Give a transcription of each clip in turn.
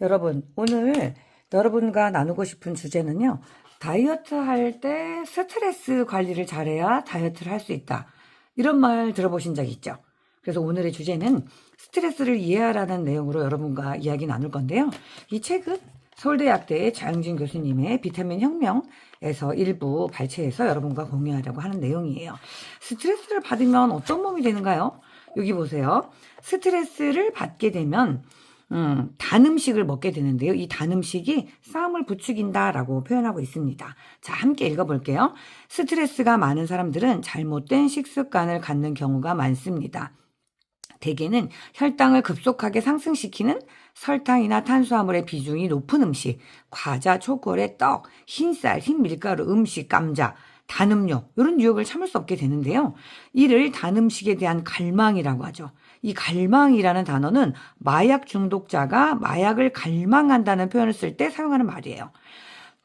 여러분, 오늘 여러분과 나누고 싶은 주제는요. 다이어트 할 때 스트레스 관리를 잘해야 다이어트를 할 수 있다. 이런 말 들어보신 적 있죠? 그래서 오늘의 주제는 스트레스를 이해하라는 내용으로 여러분과 이야기 나눌 건데요. 이 책은 서울대학교의 장윤진 교수님의 비타민 혁명에서 일부 발췌해서 여러분과 공유하려고 하는 내용이에요. 스트레스를 받으면 어떤 몸이 되는가요? 여기 보세요. 스트레스를 받게 되면 음, 단 음식을 먹게 되는데요. 이 단 음식이 싸움을 부추긴다라고 표현하고 있습니다. 자, 함께 읽어볼게요. 스트레스가 많은 사람들은 잘못된 식습관을 갖는 경우가 많습니다. 대개는 혈당을 급속하게 상승시키는 설탕이나 탄수화물의 비중이 높은 음식, 과자, 초콜릿, 떡, 흰쌀, 흰 밀가루, 음식, 감자, 단음료 이런 유혹을 참을 수 없게 되는데요. 이를 단 음식에 대한 갈망이라고 하죠. 이 갈망이라는 단어는 마약 중독자가 마약을 갈망한다는 표현을 쓸 때 사용하는 말이에요.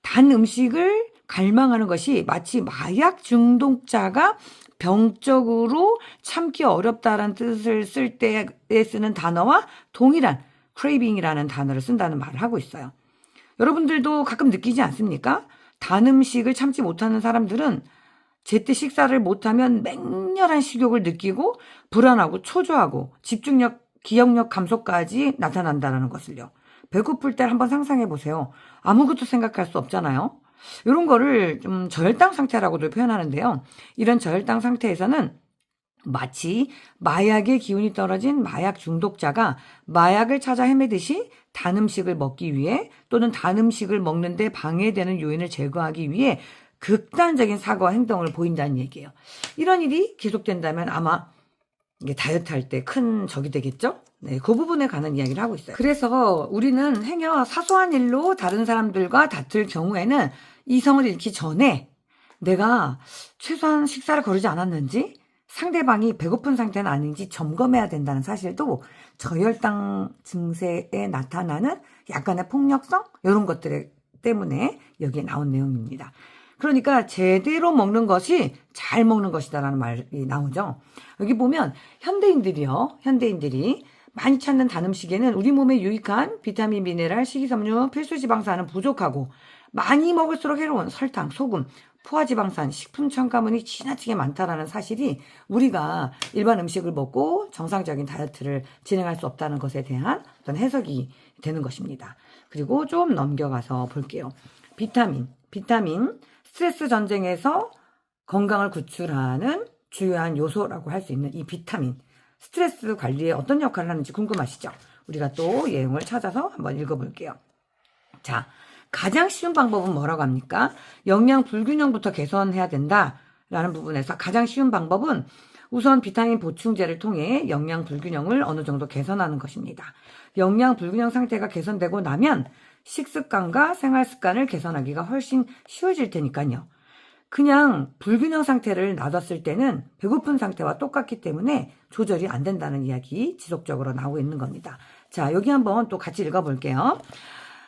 단 음식을 갈망하는 것이 마치 마약 중독자가 병적으로 참기 어렵다는 뜻을 쓸 때에 쓰는 단어와 동일한 craving이라는 단어를 쓴다는 말을 하고 있어요. 여러분들도 가끔 느끼지 않습니까? 단 음식을 참지 못하는 사람들은 제때 식사를 못하면 맹렬한 식욕을 느끼고 불안하고 초조하고 집중력, 기억력 감소까지 나타난다는 것을요. 배고플 때 한번 상상해 보세요. 아무것도 생각할 수 없잖아요. 이런 거를 좀 저혈당 상태라고도 표현하는데요. 이런 저혈당 상태에서는 마치 마약의 기운이 떨어진 마약 중독자가 마약을 찾아 헤매듯이 단 음식을 먹기 위해 또는 단 음식을 먹는데 방해되는 요인을 제거하기 위해 극단적인 사고와 행동을 보인다는 얘기예요. 이런 일이 계속된다면 아마 이게 다이어트 할 때 큰 적이 되겠죠? 네, 그 부분에 관한 이야기를 하고 있어요. 그래서 우리는 행여 사소한 일로 다른 사람들과 다툴 경우에는 이성을 잃기 전에 내가 최소한 식사를 거르지 않았는지 상대방이 배고픈 상태는 아닌지 점검해야 된다는 사실도 저혈당 증세에 나타나는 약간의 폭력성 이런 것들 때문에 여기에 나온 내용입니다. 그러니까 제대로 먹는 것이 잘 먹는 것이다라는 말이 나오죠. 여기 보면 현대인들이요. 현대인들이 많이 찾는 단 음식에는 우리 몸에 유익한 비타민, 미네랄, 식이섬유, 필수 지방산은 부족하고 많이 먹을수록 해로운 설탕, 소금, 포화지방산, 식품 첨가물이 지나치게 많다라는 사실이 우리가 일반 음식을 먹고 정상적인 다이어트를 진행할 수 없다는 것에 대한 어떤 해석이 되는 것입니다. 그리고 좀 넘겨가서 볼게요. 비타민, 비타민, 스트레스 전쟁에서 건강을 구출하는 주요한 요소라고 할 수 있는 이 비타민, 스트레스 관리에 어떤 역할을 하는지 궁금하시죠? 우리가 또 내용을 찾아서 한번 읽어볼게요. 자, 가장 쉬운 방법은 뭐라고 합니까? 영양 불균형부터 개선해야 된다라는 부분에서 가장 쉬운 방법은 우선 비타민 보충제를 통해 영양 불균형을 어느 정도 개선하는 것입니다. 영양 불균형 상태가 개선되고 나면 식습관과 생활 습관을 개선하기가 훨씬 쉬워질 테니까요. 그냥 불균형 상태를 놔뒀을 때는 배고픈 상태와 똑같기 때문에 조절이 안 된다는 이야기 지속적으로 나오고 있는 겁니다. 자, 여기 한번 또 같이 읽어볼게요.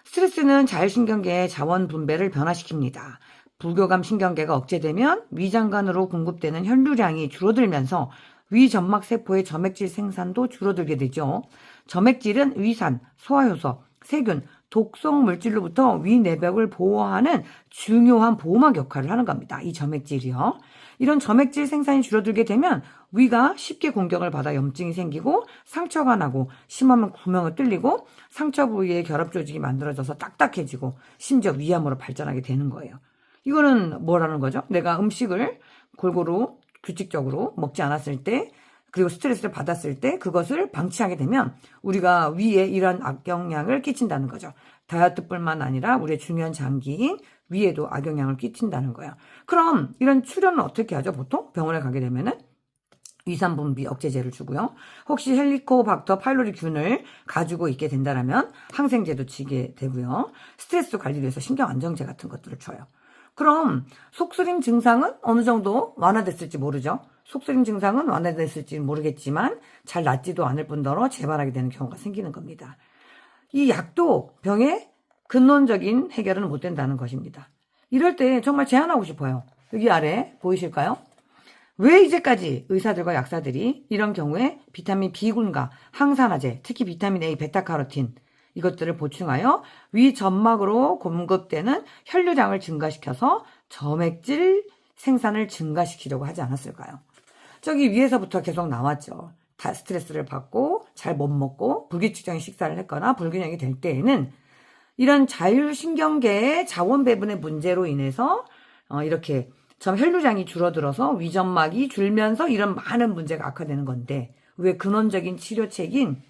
스트레스는 자율신경계의 자원 분배를 변화시킵니다. 부교감 신경계가 억제되면 위장관으로 공급되는 혈류량이 줄어들면서 위점막 세포의 점액질 생산도 줄어들게 되죠. 점액질은 위산, 소화효소, 세균, 독성 물질로부터 위 내벽을 보호하는 중요한 보호막 역할을 하는 겁니다. 이 점액질이요. 이런 점액질 생산이 줄어들게 되면 위가 쉽게 공격을 받아 염증이 생기고 상처가 나고 심하면 구멍을 뚫리고 상처 부위에 결합 조직이 만들어져서 딱딱해지고 심지어 위암으로 발전하게 되는 거예요. 이거는 뭐라는 거죠? 내가 음식을 골고루 규칙적으로 먹지 않았을 때 그리고 스트레스를 받았을 때 그것을 방치하게 되면 우리가 위에 이러한 악영향을 끼친다는 거죠. 다이어트뿐만 아니라 우리의 중요한 장기인 위에도 악영향을 끼친다는 거예요. 그럼 이런 출혈은 어떻게 하죠? 보통 병원에 가게 되면은 위산 분비 억제제를 주고요. 혹시 헬리코박터 파일로리균을 가지고 있게 된다면 항생제도 치게 되고요. 스트레스 관리를 위해서 신경 안정제 같은 것들을 줘요. 그럼 속쓰림 증상은 어느 정도 완화됐을지 모르죠. 속쓰림 증상은 완화됐을지 모르겠지만 잘 낫지도 않을 뿐더러 재발하게 되는 경우가 생기는 겁니다. 이 약도 병의 근원적인 해결은 못 된다는 것입니다. 이럴 때 정말 제안하고 싶어요. 여기 아래 보이실까요? 왜 이제까지 의사들과 약사들이 이런 경우에 비타민 B군과 항산화제, 특히 비타민 A, 베타카로틴 이것들을 보충하여 위 점막으로 공급되는 혈류량을 증가시켜서 점액질 생산을 증가시키려고 하지 않았을까요? 저기 위에서부터 계속 나왔죠. 다 스트레스를 받고 잘 못 먹고 불규칙적인 식사를 했거나 불균형이 될 때에는 이런 자율신경계의 자원 배분의 문제로 인해서 어, 이렇게 점 혈류량이 줄어들어서 위점막이 줄면서 이런 많은 문제가 악화되는 건데 왜 근원적인 치료책인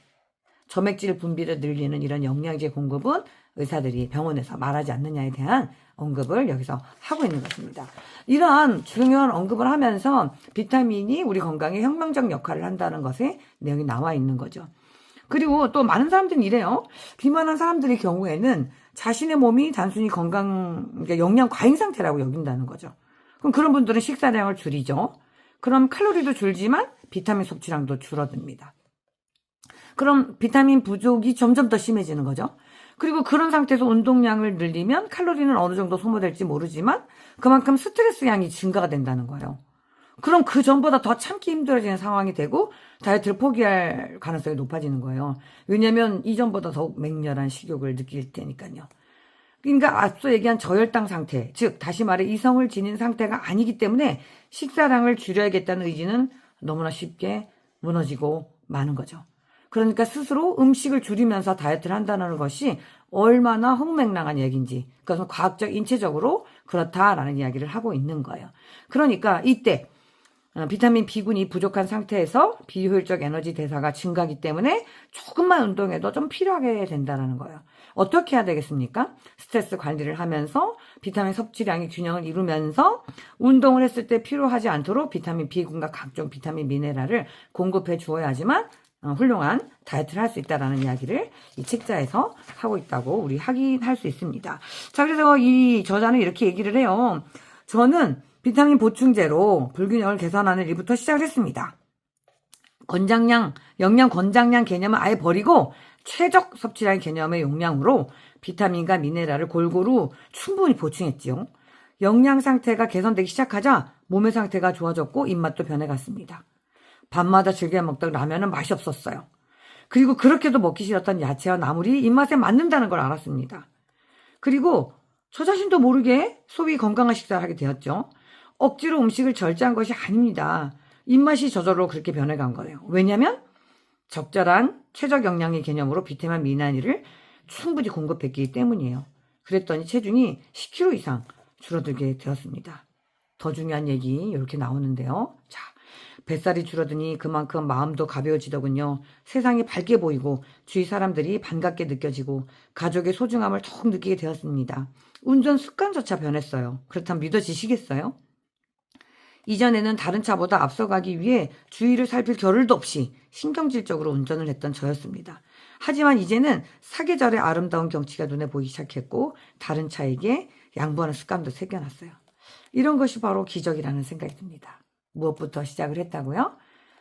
점액질 분비를 늘리는 이런 영양제 공급은 의사들이 병원에서 말하지 않느냐에 대한 언급을 여기서 하고 있는 것입니다. 이러한 중요한 언급을 하면서 비타민이 우리 건강에 혁명적 역할을 한다는 것에 내용이 나와 있는 거죠. 그리고 또 많은 사람들은 이래요. 비만한 사람들의 경우에는 자신의 몸이 단순히 건강, 그러니까 영양 과잉 상태라고 여긴다는 거죠. 그럼 그런 분들은 식사량을 줄이죠. 그럼 칼로리도 줄지만 비타민 섭취량도 줄어듭니다. 그럼 비타민 부족이 점점 더 심해지는 거죠. 그리고 그런 상태에서 운동량을 늘리면 칼로리는 어느 정도 소모될지 모르지만 그만큼 스트레스 양이 증가가 된다는 거예요. 그럼 그 전보다 더 참기 힘들어지는 상황이 되고 다이어트를 포기할 가능성이 높아지는 거예요. 왜냐하면 이전보다 더욱 맹렬한 식욕을 느낄 테니까요. 그러니까 앞서 얘기한 저혈당 상태, 즉 다시 말해 이성을 지닌 상태가 아니기 때문에 식사량을 줄여야겠다는 의지는 너무나 쉽게 무너지고 마는 거죠. 그러니까 스스로 음식을 줄이면서 다이어트를 한다는 것이 얼마나 흥맹랑한 얘기인지 그것은 과학적 인체적으로 그렇다라는 이야기를 하고 있는 거예요. 그러니까 이때 어, 비타민 B군이 부족한 상태에서 비효율적 에너지 대사가 증가하기 때문에 조금만 운동해도 좀 필요하게 된다는 거예요. 어떻게 해야 되겠습니까? 스트레스 관리를 하면서 비타민 섭취량의 균형을 이루면서 운동을 했을 때 필요하지 않도록 비타민 B군과 각종 비타민 미네랄을 공급해 주어야지만 어, 훌륭한 다이어트를 할 수 있다라는 이야기를 이 책자에서 하고 있다고 우리 확인할 수 있습니다. 자, 그래서 이 저자는 이렇게 얘기를 해요. 저는 비타민 보충제로 불균형을 개선하는 일부터 시작을 했습니다. 권장량, 영양 권장량 개념을 아예 버리고 최적 섭취량 개념의 용량으로 비타민과 미네랄을 골고루 충분히 보충했지요. 영양 상태가 개선되기 시작하자 몸의 상태가 좋아졌고 입맛도 변해갔습니다. 밤마다 즐겨 먹던 라면은 맛이 없었어요. 그리고 그렇게도 먹기 싫었던 야채와 나물이 입맛에 맞는다는 걸 알았습니다. 그리고 저 자신도 모르게 소위 건강한 식사를 하게 되었죠. 억지로 음식을 절제한 것이 아닙니다. 입맛이 저절로 그렇게 변해간 거예요. 왜냐하면 적절한 최적 영양의 개념으로 비타민 미나리를 충분히 공급했기 때문이에요. 그랬더니 체중이 10kg 이상 줄어들게 되었습니다. 더 중요한 얘기 이렇게 나오는데요. 자, 뱃살이 줄어드니 그만큼 마음도 가벼워지더군요. 세상이 밝게 보이고 주위 사람들이 반갑게 느껴지고 가족의 소중함을 더욱 느끼게 되었습니다. 운전 습관조차 변했어요. 그렇다면 믿어지시겠어요? 이전에는 다른 차보다 앞서가기 위해 주위를 살필 겨를도 없이 신경질적으로 운전을 했던 저였습니다. 하지만 이제는 사계절의 아름다운 경치가 눈에 보이기 시작했고 다른 차에게 양보하는 습관도 생겨났어요. 이런 것이 바로 기적이라는 생각이 듭니다. 무엇부터 시작을 했다고요?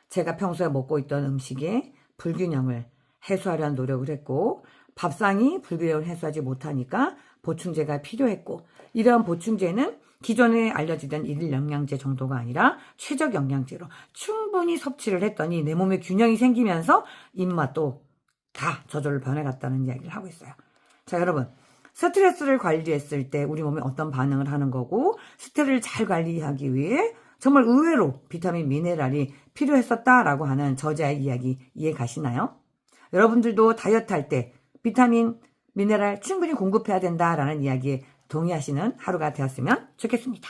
제가 평소에 먹고 있던 음식의 불균형을 해소하려는 노력을 했고 밥상이 불균형을 해소하지 못하니까 보충제가 필요했고 이러한 보충제는 기존에 알려지던 일일 영양제 정도가 아니라 최적 영양제로 충분히 섭취를 했더니 내 몸에 균형이 생기면서 입맛도 다 저절로 변해갔다는 이야기를 하고 있어요. 자 여러분 스트레스를 관리했을 때 우리 몸이 어떤 반응을 하는 거고 스트레스를 잘 관리하기 위해 정말 의외로 비타민 미네랄이 필요했었다라고 하는 저자의 이야기 이해 가시나요? 여러분들도 다이어트 할 때 비타민 미네랄 충분히 공급해야 된다라는 이야기에 동의하시는 하루가 되었으면 좋겠습니다.